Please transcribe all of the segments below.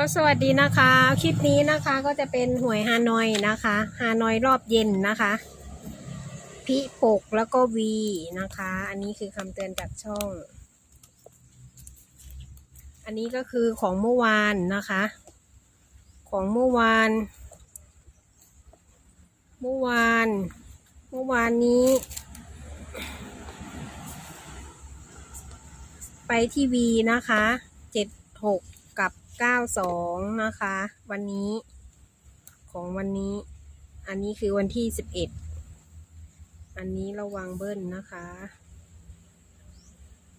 ก็สวัสดีนะคะ คลิปนี้นะคะก็จะเป็นหวยฮานอยนะคะฮานอยรอบเย็นนะคะพิปกแล้วก็วีนะคะ อันนี้คือคำเตือนจากช่อง อันนี้ก็คือของเมื่อวานนะคะ ของเมื่อวาน เมื่อวาน เมื่อวานนี้ ไปที่วีนะคะเจ็ดหก กับเก้าสองนะคะ วันนี้ ของวันนี้ อันนี้คือวันที่สิบเอ็ดอันนี้ระวังเบิ้ลนะคะ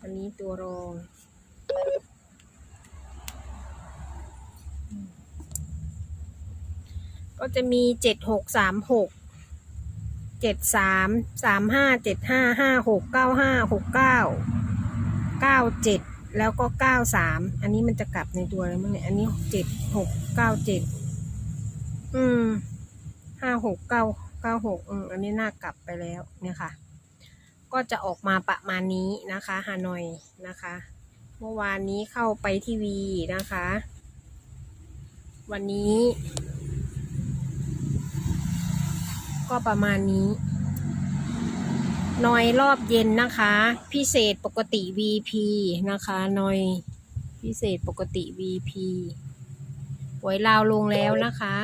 อันนี้ตัวรองก็จะมีเจ็ดหกสามหกเจ็ดสามสามห้าเจ็ดห้าห้าหกเก้าห้าหกเก้าเก้าเจ็ด แล้วก็เก้าสามอันนี้มันจะกลับในตัวแล้วมั้งเนี่ยอันนี้เจ็ดหกเก้าเจ็ดอืมห้าหกเก้าเก้าหกอืมอันนี้น่ากลับไปแล้วเนี่ยค่ะ ก็จะออกมาประมาณนี้นะคะฮานอยนะคะ เมื่อวานนี้เข้าไปทีวีนะคะ วันนี้ ก็ประมาณนี้ นอยรอบเย็นนะคะ พิเศษปกติ VP นะคะนอยพิเศษปกติ VP หวยลาวลงแล้วนะคะ